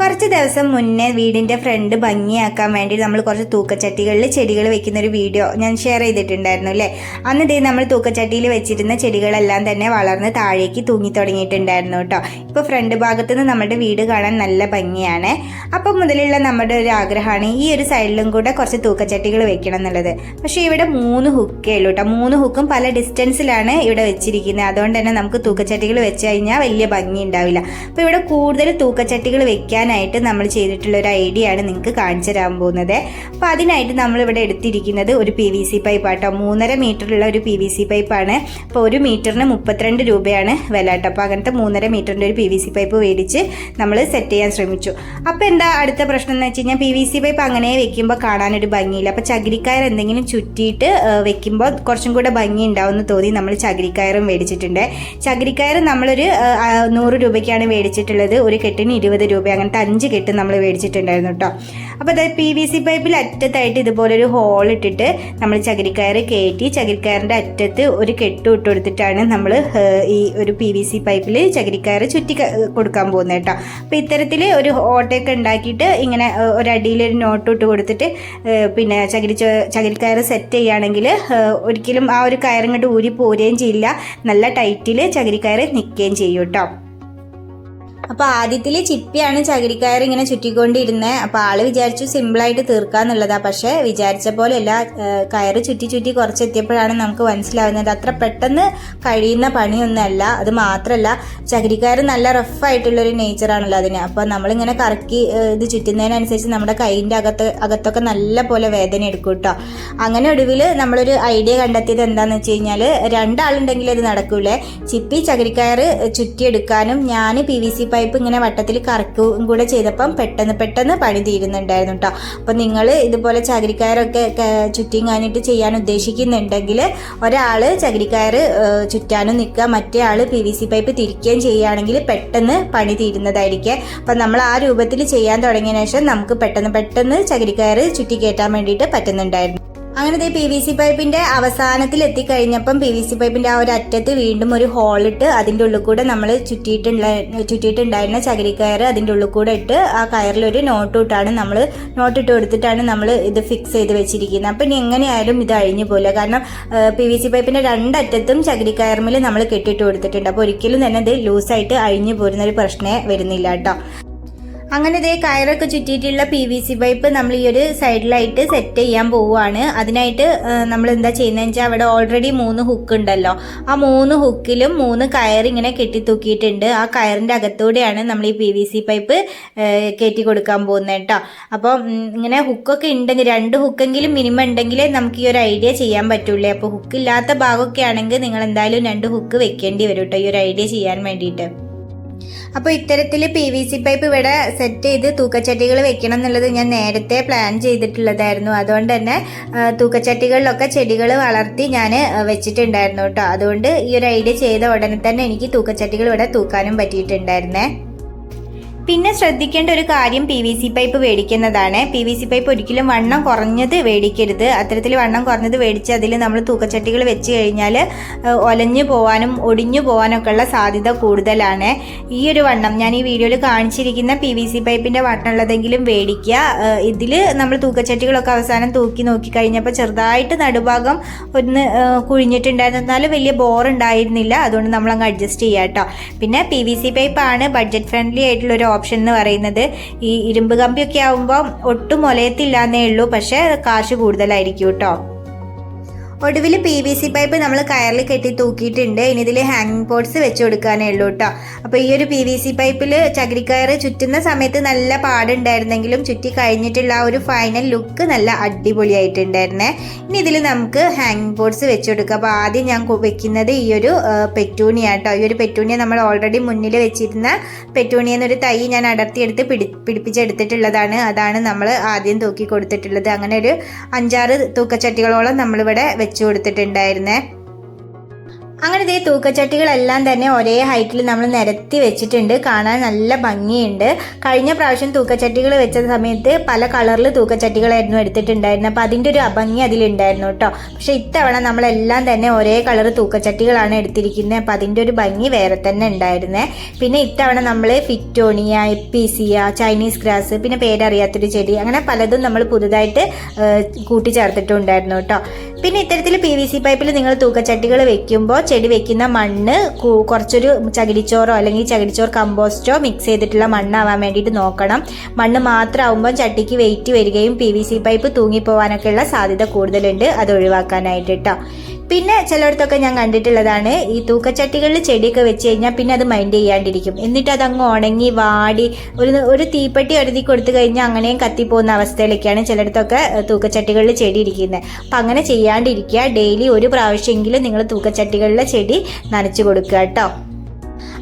കുറച്ച് ദിവസം മുന്നേ വീടിന്റെ ഫ്രണ്ട് ഭംഗിയാക്കാൻ വേണ്ടി നമ്മൾ കുറച്ച് തൂക്കച്ചട്ടികളിൽ ചെടികൾ വെക്കുന്ന ഒരു വീഡിയോ ഞാൻ ഷെയർ ചെയ്തിട്ടുണ്ടായിരുന്നു അല്ലേ? അന്ന് ഇതേ നമ്മൾ തൂക്കച്ചട്ടിയിൽ വെച്ചിരുന്ന ചെടികളെല്ലാം തന്നെ വളർന്ന് താഴേക്ക് തൂങ്ങി തുടങ്ങിയിട്ടുണ്ടായിരുന്നു കേട്ടോ. ഇപ്പോൾ ഫ്രണ്ട് ഭാഗത്ത് നിന്ന് നമ്മുടെ വീട് കാണാൻ നല്ല ഭംഗിയാണ്. അപ്പം മുതലുള്ള നമ്മുടെ ഒരു ആഗ്രഹമാണ് ഈ ഒരു സൈഡിലും കൂടെ കുറച്ച് തൂക്കച്ചട്ടികൾ വെക്കണം എന്നുള്ളത്. പക്ഷേ ഇവിടെ മൂന്ന് ഹുക്കേ ഉള്ളൂ കേട്ടോ. മൂന്ന് ഹുക്കും പല ഡിസ്റ്റൻസിലാണ് ഇവിടെ വെച്ചിരിക്കുന്നത്. അതുകൊണ്ട് തന്നെ നമുക്ക് തൂക്കച്ചട്ടികൾ വെച്ച് കഴിഞ്ഞാൽ വലിയ ഭംഗി ഉണ്ടാവില്ല. അപ്പോൾ ഇവിടെ കൂടുതൽ തൂക്കച്ചട്ടികൾ വെക്കാനായിട്ട് നമ്മൾ ചെയ്തിട്ടുള്ള ഒരു ഐഡിയ ആണ് നിങ്ങൾക്ക് കാണിച്ചു തരാൻ പോകുന്നത്. അപ്പോൾ അതിനായിട്ട് നമ്മളിവിടെ എടുത്തിരിക്കുന്നത് ഒരു പി വി സി പൈപ്പ് ആട്ടോ. മൂന്നര മീറ്ററുള്ള ഒരു പി വി സി പൈപ്പാണ് അപ്പോൾ ഒരു മീറ്ററിന് മുപ്പത്തിരണ്ട് രൂപയാണ് വില കേട്ടോ. അപ്പോൾ അങ്ങനത്തെ മൂന്നര മീറ്ററിന്റെ ഒരു പി വി സി പൈപ്പ് മേടിച്ച് നമ്മൾ സെറ്റ് ചെയ്യാൻ ശ്രമിച്ചു. അപ്പോൾ എന്താ അടുത്ത പ്രശ്നം എന്ന് വെച്ച് കഴിഞ്ഞാൽ പി വി സി പൈപ്പ് അങ്ങനെ വെക്കുമ്പോൾ കാണാനൊരു ഭംഗിയില്ല. അപ്പോൾ ചകിരിക്കയർ എന്തെങ്കിലും ചുറ്റിയിട്ട് വെക്കുമ്പോൾ കുറച്ചും കൂടെ ഭംഗി ഉണ്ടാവും എന്ന് തോന്നി നമ്മൾ ചകിരിക്കയറും മേടിച്ചിട്ടുണ്ട്. ചകിരിക്കയർ നമ്മളൊരു നൂറ് രൂപയ്ക്കാണ് മേടിച്ചിട്ടുള്ളത്. ഒരു കെട്ടിന് ഇരുപത് രൂപ അങ്ങനത്തെ അഞ്ച് കെട്ട് നമ്മൾ മേടിച്ചിട്ടുണ്ടായിരുന്നു കേട്ടോ അപ്പോൾ അതായത് പി വി സി പൈപ്പിൽ അറ്റത്തായിട്ട് ഇതുപോലൊരു ഹോൾ ഇട്ടിട്ട് നമ്മൾ ചകിരിക്കയർ കയറ്റി ചകിരിക്കയറിന്റെ അറ്റത്ത് ഒരു കെട്ട് ഇട്ട് കൊടുത്തിട്ടാണ് നമ്മൾ ഈ ഒരു പി വി സി പൈപ്പിൽ ചകിരിക്കയർ ചുറ്റി കൊടുക്കാൻ പോകുന്നത് കേട്ടോ അപ്പോൾ ഇത്തരത്തിൽ ഒരു ഓട്ടയൊക്കെ ഉണ്ടാക്കിയിട്ട് ഇങ്ങനെ ഒരടിയിൽ ഒരു നോട്ട് ഇട്ട് കൊടുത്തിട്ട് പിന്നെ ചകിരി ചകിരിക്കയർ സെറ്റ് ചെയ്യുകയാണെങ്കിൽ ഒരിക്കലും ആ ഒരു കയറിങ്ങോട്ട് ഊരി പോരുകയും ചെയ്യില്ല. നല്ല ടൈറ്റിൽ ചകിരിക്കയർ നിൽക്കുകയും ചെയ്യും കേട്ടോ അപ്പോൾ ആദ്യത്തിൽ ചിപ്പിയാണ് ചകിരിക്കയർ ഇങ്ങനെ ചുറ്റിക്കൊണ്ടിരുന്നത് അപ്പോൾ ആൾ വിചാരിച്ചു സിമ്പിളായിട്ട് തീർക്കാന്നുള്ളതാ. പക്ഷേ വിചാരിച്ച പോലെ അല്ല കയറ് ചുറ്റി ചുറ്റി കുറച്ചെത്തിയപ്പോഴാണ് നമുക്ക് മനസ്സിലാവുന്നത്. അത്ര പെട്ടെന്ന് കഴിയുന്ന പണിയൊന്നുമല്ല. അത് മാത്രമല്ല ചകിരിക്കയർ നല്ല റഫായിട്ടുള്ളൊരു നേച്ചറാണല്ലോ അതിന്. അപ്പോൾ നമ്മളിങ്ങനെ കറക്കി ഇത് ചുറ്റുന്നതിനനുസരിച്ച് നമ്മുടെ കൈയിന്റെ അകത്ത് അകത്തൊക്കെ നല്ല പോലെ വേദന എടുക്കും കേട്ടോ അങ്ങനെ ഒടുവിൽ നമ്മളൊരു ഐഡിയ കണ്ടെത്തിയത് എന്താണെന്ന് വെച്ച് കഴിഞ്ഞാൽ രണ്ടാളുണ്ടെങ്കിൽ അത് നടക്കൂലേ. ചിപ്പി ചകിരിക്കയർ ചുറ്റിയെടുക്കാനും ഞാൻ പി വി സി പൈപ്പ് ഇങ്ങനെ വട്ടത്തിൽ കറക്കും കൂടെ ചെയ്തപ്പം പെട്ടെന്ന് പെട്ടെന്ന് പണി തീരുന്നുണ്ടായിരുന്നു കേട്ടോ അപ്പം നിങ്ങൾ ഇതുപോലെ ചകിരിക്കയറൊക്കെ ചുറ്റിയും ചെയ്യാൻ ഉദ്ദേശിക്കുന്നുണ്ടെങ്കിൽ ഒരാൾ ചകിരിക്കയർ ചുറ്റാനും നിൽക്കുക മറ്റേ ആൾ പി വി സി പൈപ്പ് തിരിക്കുകയും ചെയ്യുകയാണെങ്കിൽ പെട്ടെന്ന് പണി തീരുന്നതായിരിക്കും. അപ്പം നമ്മൾ ആ രൂപത്തിൽ ചെയ്യാൻ തുടങ്ങിയ ശേഷം നമുക്ക് പെട്ടെന്ന് പെട്ടെന്ന് ചകിരിക്കയർ ചുറ്റി കയറ്റാൻ വേണ്ടിയിട്ട് പറ്റുന്നുണ്ടായിരുന്നു. അങ്ങനെ ദേ പി വി സി പൈപ്പിന്റെ അവസാനത്തിൽ എത്തിക്കഴിഞ്ഞപ്പം പി വി സി പൈപ്പിന്റെ ആ ഒരു അറ്റത്ത് വീണ്ടും ഒരു ഹോളിട്ട് അതിന്റെ ഉള്ളിൽ കൂടെ നമ്മൾ ചുറ്റിയിട്ടുള്ള ചുറ്റിയിട്ടുണ്ടായിരുന്ന ചകിരിക്കയർ അതിന്റെ ഉള്ളിൽ കൂടെ ഇട്ട് ആ കയറിൽ ഒരു നോട്ട് ഇട്ടാണ് നമ്മൾ നോട്ട് ഇട്ട് കൊടുത്തിട്ടാണ് നമ്മൾ ഇത് ഫിക്സ് ചെയ്ത് വെച്ചിരിക്കുന്നത്. അപ്പം ഇനി എങ്ങനെയായാലും ഇത് അഴിഞ്ഞു പോകില്ല കാരണം പി വി സി പൈപ്പിന്റെ രണ്ടറ്റത്തും ചകിരിക്കയർമിൽ നമ്മൾ കെട്ടിട്ട് കൊടുത്തിട്ടുണ്ട്. അപ്പോൾ ഒരിക്കലും തന്നെ ഇത് ലൂസായിട്ട് അഴിഞ്ഞു പോരുന്ന ഒരു പ്രശ്നമേ വരുന്നില്ല കേട്ടോ. അങ്ങനെ ഇതേ കയറൊക്കെ ചുറ്റിയിട്ടുള്ള പി വി സി പൈപ്പ് നമ്മൾ ഈ ഒരു സൈഡിലായിട്ട് സെറ്റ് ചെയ്യാൻ പോവുകയാണ്. അതിനായിട്ട് നമ്മൾ എന്താ ചെയ്യുന്നതെന്ന് വെച്ചാൽ അവിടെ ഓൾറെഡി മൂന്ന് ഹുക്ക് ഉണ്ടല്ലോ. ആ മൂന്ന് ഹുക്കിലും മൂന്ന് കയർ ഇങ്ങനെ കെട്ടിത്തൂക്കിയിട്ടുണ്ട്. ആ കയറിന്റെ അകത്തൂടെയാണ് നമ്മൾ ഈ പി വി സി പൈപ്പ് കയറ്റി കൊടുക്കാൻ പോകുന്നത് കേട്ടോ. അപ്പോൾ ഇങ്ങനെ ഹുക്കൊക്കെ ഉണ്ടെങ്കിൽ രണ്ട് ഹുക്കെങ്കിലും മിനിമം ഉണ്ടെങ്കിലേ നമുക്ക് ഈ ഒരു ഐഡിയ ചെയ്യാൻ പറ്റുള്ളൂ. അപ്പോൾ ഹുക്ക് ഇല്ലാത്ത ഭാഗമൊക്കെ ആണെങ്കിൽ നിങ്ങൾ എന്തായാലും രണ്ട് ഹുക്ക് വെക്കേണ്ടി വരും കേട്ടോ ഈ ഒരു ഐഡിയ ചെയ്യാൻ വേണ്ടിയിട്ട്. അപ്പോൾ ഇത്തരത്തിൽ പി വി സി പൈപ്പ് ഇവിടെ സെറ്റ് ചെയ്ത് തൂക്കച്ചട്ടികൾ വെക്കണം എന്നുള്ളത് ഞാൻ നേരത്തെ പ്ലാൻ ചെയ്തിട്ടുള്ളതായിരുന്നു. അതുകൊണ്ട് തന്നെ തൂക്കച്ചട്ടികളിലൊക്കെ ചെടികൾ വളർത്തി ഞാൻ വെച്ചിട്ടുണ്ടായിരുന്നു കേട്ടോ. അതുകൊണ്ട് ഈ ഒരു ഐഡിയ ചെയ്ത ഉടനെ തന്നെ എനിക്ക് തൂക്കച്ചട്ടികൾ ഇവിടെ തൂക്കാനും പറ്റിയിട്ടുണ്ടായിരുന്നേ. പിന്നെ ശ്രദ്ധിക്കേണ്ട ഒരു കാര്യം പി വി സി പൈപ്പ് മേടിക്കുന്നതാണ് പി വി സി പൈപ്പ് ഒരിക്കലും വണ്ണം കുറഞ്ഞത് മേടിക്കരുത് അത്തരത്തിൽ വണ്ണം കുറഞ്ഞത് മേടിച്ച് അതിൽ നമ്മൾ തൂക്കച്ചട്ടികൾ വെച്ച് കഴിഞ്ഞാൽ ഒലഞ്ഞു പോകാനും ഒടിഞ്ഞു പോകാനൊക്കെ ഉള്ള സാധ്യത കൂടുതലാണ്. ഈ ഒരു വണ്ണം ഞാൻ ഈ വീഡിയോയിൽ കാണിച്ചിരിക്കുന്ന പി വി സി പൈപ്പിന്റെ വണ്ണമുള്ളതെങ്കിലും മേടിക്കുക ഇതിൽ നമ്മൾ തൂക്കച്ചട്ടികളൊക്കെ അവസാനം തൂക്കി നോക്കി കഴിഞ്ഞപ്പോൾ ചെറുതായിട്ട് നടുഭാഗം ഒന്ന് കുഴിഞ്ഞിട്ടുണ്ടായിരുന്നു വലിയ ബോർ ഉണ്ടായിരുന്നില്ല. അതുകൊണ്ട് നമ്മൾ അങ്ങ് അഡ്ജസ്റ്റ് ചെയ്യാം കേട്ടോ. പിന്നെ പി വി സി പൈപ്പാണ് ബഡ്ജറ്റ് ഫ്രണ്ട്ലി ആയിട്ടുള്ള ഒരു ഓപ്ഷൻ എന്ന് പറയുന്നത്. ഈ ഇരുമ്പ് കമ്പിയൊക്കെ ആകുമ്പോൾ ഒട്ടും ഒലയത്തില്ലാന്നേ ഉള്ളൂ. പക്ഷേ കാശ് കൂടുതലായിരിക്കും കേട്ടോ. ഒടുവിൽ പി വി സി പൈപ്പ് നമ്മൾ കയറിൽ കെട്ടി തൂക്കിയിട്ടുണ്ട്. ഇനി ഇതിൽ ഹാങ്ങിങ് പോട്ട്സ് വെച്ച് കൊടുക്കാനേ ഉള്ളൂ കേട്ടോ അപ്പോൾ ഈ ഒരു പി വി സി പൈപ്പിൽ ചകിരിക്കയർ ചുറ്റുന്ന സമയത്ത് നല്ല പാടുണ്ടായിരുന്നെങ്കിലും ചുറ്റി കഴിഞ്ഞിട്ടുള്ള ആ ഒരു ഫൈനൽ ലുക്ക് നല്ല അടിപൊളിയായിട്ടുണ്ടായിരുന്നേ. ഇനി ഇതിൽ നമുക്ക് ഹാങ്ങിങ് പോട്ട്സ് വെച്ച് കൊടുക്കുക അപ്പോൾ ആദ്യം ഞാൻ വെക്കുന്നത് ഈ ഒരു പെറ്റൂണിയ കേട്ടോ ഈ ഒരു പെറ്റൂണിയ നമ്മൾ ഓൾറെഡി മുന്നിൽ വെച്ചിരുന്ന പെറ്റൂണിയ എന്നൊരു തൈ ഞാൻ അടർത്തിയെടുത്ത് പിടി പിടിപ്പിച്ചെടുത്തിട്ടുള്ളതാണ്. അതാണ് നമ്മൾ ആദ്യം തൂക്കി കൊടുത്തിട്ടുള്ളത്. അങ്ങനെ ഒരു അഞ്ചാറ് തൂക്കച്ചട്ടികളോളം നമ്മളിവിടെ വെച്ച് കൊടുത്തിട്ടുണ്ടായിരുന്നേ. അങ്ങനെ ഇതേ തൂക്കച്ചട്ടികളെല്ലാം തന്നെ ഒരേ ഹൈറ്റിൽ നമ്മൾ നിരത്തി വെച്ചിട്ടുണ്ട്. കാണാൻ നല്ല ഭംഗിയുണ്ട്. കഴിഞ്ഞ പ്രാവശ്യം തൂക്കച്ചട്ടികൾ വെച്ച സമയത്ത് പല കളറിൽ തൂക്കച്ചട്ടികളായിരുന്നു എടുത്തിട്ടുണ്ടായിരുന്നത് അപ്പോൾ അതിന്റെ ഒരു അഭംഗി അതിലുണ്ടായിരുന്നു കേട്ടോ. പക്ഷേ ഇത്തവണ നമ്മളെല്ലാം തന്നെ ഒരേ കളർ തൂക്കച്ചട്ടികളാണ് എടുത്തിരിക്കുന്നത് അപ്പോൾ അതിന്റെ ഒരു ഭംഗി വേറെ തന്നെ ഉണ്ടായിരുന്നേ. പിന്നെ ഇത്തവണ നമ്മൾ ഫിറ്റോണിയ എപ്പീസിയ ചൈനീസ് ഗ്രാസ് പിന്നെ പേരറിയാത്തൊരു ചെടി അങ്ങനെ പലതും നമ്മൾ പുതുതായിട്ട് കൂട്ടിച്ചേർത്തിട്ടുണ്ടായിരുന്നു കേട്ടോ. പിന്നെ ഇത്തരത്തിൽ പി വി സി പൈപ്പിൽ നിങ്ങൾ തൂക്കച്ചട്ടികൾ വെക്കുമ്പോൾ ചെടി വെക്കുന്ന മണ്ണ് കുറച്ചൊരു ചകിരിച്ചോറോ അല്ലെങ്കിൽ ചകിരിച്ചോർ കമ്പോസ്റ്റോ മിക്സ് ചെയ്തിട്ടുള്ള മണ്ണാവാൻ വേണ്ടിയിട്ട് നോക്കണം. മണ്ണ് മാത്രമാകുമ്പോൾ ചട്ടിക്ക് വെയിറ്റ് വരികയും പി വി സി പൈപ്പ് തൂങ്ങിപ്പോവാനൊക്കെയുള്ള സാധ്യത കൂടുതലുണ്ട്. അത് ഒഴിവാക്കാനായിട്ട് കേട്ടോ പിന്നെ ചിലയിടത്തൊക്കെ ഞാൻ കണ്ടിട്ടുള്ളതാണ് ഈ തൂക്കച്ചട്ടികളിൽ ചെടിയൊക്കെ വെച്ച് കഴിഞ്ഞാൽ പിന്നെ അത് മൈൻഡ് ചെയ്യാണ്ടിരിക്കും. എന്നിട്ട് അത് അങ്ങ് ഉണങ്ങി വാടി ഒരു ഒരു തീപ്പെട്ടി എഴുതി കൊടുത്തു കഴിഞ്ഞാൽ അങ്ങനെയും കത്തിപ്പോകുന്ന അവസ്ഥയിലൊക്കെയാണ് ചിലയിടത്തൊക്കെ തൂക്കച്ചട്ടികളിൽ ചെടി ഇരിക്കുന്നത്. അപ്പം അങ്ങനെ ചെയ്യാണ്ടിരിക്കുക. ഡെയിലി ഒരു പ്രാവശ്യമെങ്കിലും നിങ്ങൾ തൂക്കച്ചട്ടികളിലെ ചെടി നനച്ചു കൊടുക്കുക കേട്ടോ.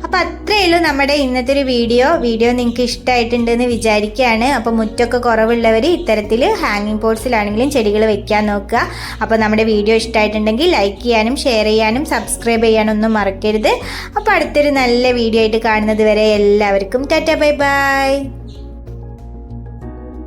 അപ്പോൾ അത്രയേ ഉള്ളൂ നമ്മുടെ ഇന്നത്തെ ഒരു വീഡിയോ. വീഡിയോ നിങ്ങൾക്ക് ഇഷ്ടമായിട്ടുണ്ടെന്ന് വിചാരിക്കുകയാണ്. അപ്പോൾ മുറ്റൊക്കെ കുറവുള്ളവർ ഇത്തരത്തിൽ ഹാങ്ങിങ് പോട്ട്സിലാണെങ്കിലും ചെടികൾ വെക്കാൻ നോക്കുക. അപ്പോൾ നമ്മുടെ വീഡിയോ ഇഷ്ടമായിട്ടുണ്ടെങ്കിൽ ലൈക്ക് ചെയ്യാനും ഷെയർ ചെയ്യാനും സബ്സ്ക്രൈബ് ചെയ്യാനും ഒന്നും മറക്കരുത്. അപ്പോൾ അടുത്തൊരു നല്ല വീഡിയോ ആയിട്ട് കാണുന്നത് വരെ എല്ലാവർക്കും ടാറ്റ ബൈ ബൈ.